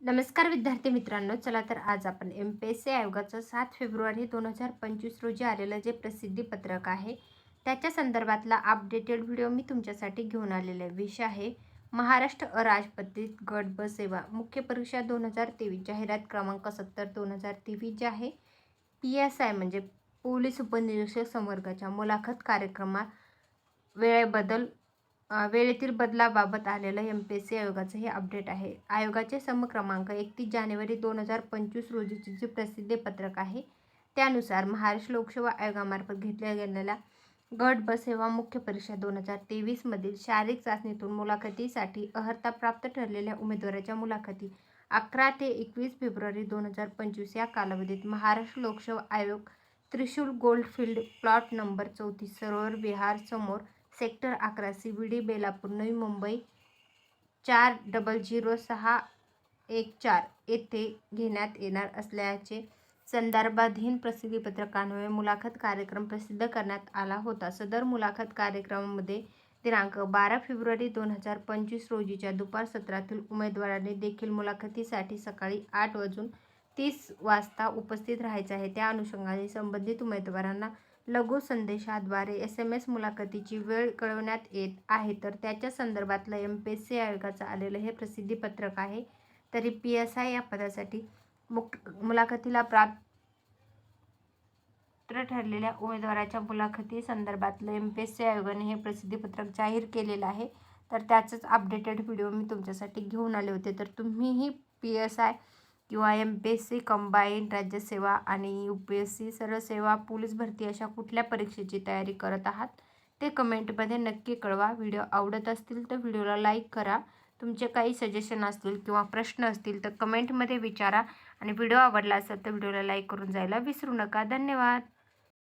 नमस्कार विद्यार्थी मित्रांनो चला तर आज आपण एम पी एस सी आयोगाचं सात फेब्रुवारी दोन हजार पंचवीस रोजी आलेलं जे प्रसिद्धी पत्रक आहे त्याच्या संदर्भातला अपडेटेड व्हिडिओ मी तुमच्यासाठी घेऊन आलेला आहे. विषय आहे महाराष्ट्र अराजपत्रित गट ब सेवा मुख्य परीक्षा दोन हजार तेवीस जाहिरात क्रमांक सत्तर दोन हजार तेवीस जे आहे पी एस आय म्हणजे पोलीस उपनिरीक्षक संवर्गाच्या मुलाखत कार्यक्रमात वेळेबद्दल वेळेतील बदलाबाबत आलेलं एम पी एस सी आयोगाचं हे अपडेट आहे. आयोगाचे समक्रमांक एकतीस जानेवारी दोन हजार पंचवीस रोजीचे जे प्रसिद्धी पत्रक आहे त्यानुसार महाराष्ट्र लोकसेवा आयोगामार्फत घेतल्या गेलेल्या गट बस सेवा मुख्य परीक्षा दोन हजार तेवीसमधील शारीरिक चाचणीतून मुलाखतीसाठी अर्हता प्राप्त ठरलेल्या उमेदवाराच्या मुलाखती अकरा ते एकवीस फेब्रुवारी दोन हजार पंचवीस या कालावधीत महाराष्ट्र लोकसेवा आयोग त्रिशूल गोल्डफिल्ड प्लॉट नंबर चौतीस सरोवर विहार समोर सेक्टर अकरा C B D Belapur Navi Mumbai चार डबल झिरो सहा एक चार येथे घेण्यात येणार असल्याचे संदर्भाधीन प्रसिद्धीपत्रकान्वये मुलाखत कार्यक्रम प्रसिद्ध करण्यात आला होता. सदर मुलाखत कार्यक्रमामध्ये दिनांक बारा फेब्रुवारी दोन हजार पंचवीस रोजीच्या दुपार सत्रातील उमेदवारांनी देखील मुलाखतीसाठी सकाळी आठ वाजून तीस वाजता उपस्थित राहायचे आहे. त्या अनुषंगाने संबंधित उमेदवारांना लघु संदेशाद्वारे एस एम एस मुलाखतीची वेळ कळवण्यात येत आहे. तर त्याच्या संदर्भातलं एम पी एस सी आयोगाचं आलेलं हे प्रसिद्धीपत्रक आहे. तरी पी एस आय या पदासाठी मुक मुलाखतीला प्राप्त ठरलेल्या उमेदवाराच्या मुलाखती संदर्भातलं एम पी एस सी आयोगाने हे प्रसिद्धीपत्रक जाहीर केलेलं आहे. तर त्याचंच अपडेटेड व्हिडिओ मी तुमच्यासाठी घेऊन आले होते. तर तुम्हीही पी एस आय किंवा M P S C combined राज्यसेवा आणि यू पी एस सी सर्व सेवा पोलीस भरती अशा कुठल्या परीक्षेची तयारी करत आहात? ते कमेंटमध्ये नक्की कळवा. व्हिडिओ आवडत असतील तर व्हिडिओला लाईक करा. तुमचे काही सजेशन असतील किंवा प्रश्न असतील तर कमेंटमध्ये विचारा. आणि व्हिडिओ आवडला असेल तर व्हिडिओला लाईक करून जायला विसरू नका. धन्यवाद!